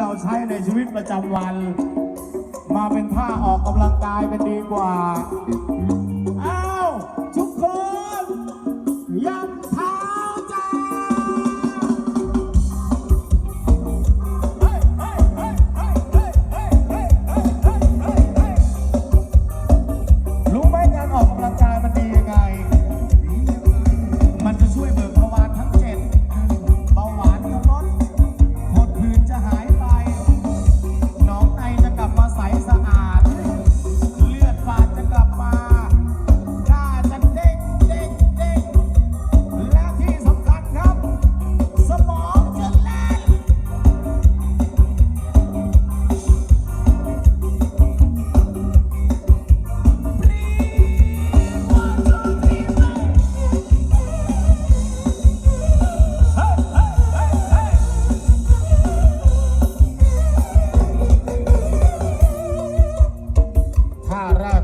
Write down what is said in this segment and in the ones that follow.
เราใช้ในชีวิตประจำวัน มาเป็นท่าออกกำลังกายเป็นดีกว่า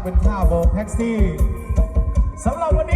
เป็นค่าโบกแท็กซี่สำหรับวันนี้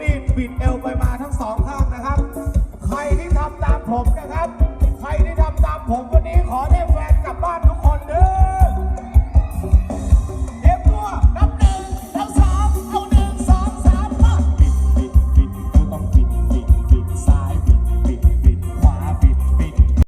รีดบิดเอวไปมาทั้งสองข้างนะครับ ใครที่ทำตามผมนะ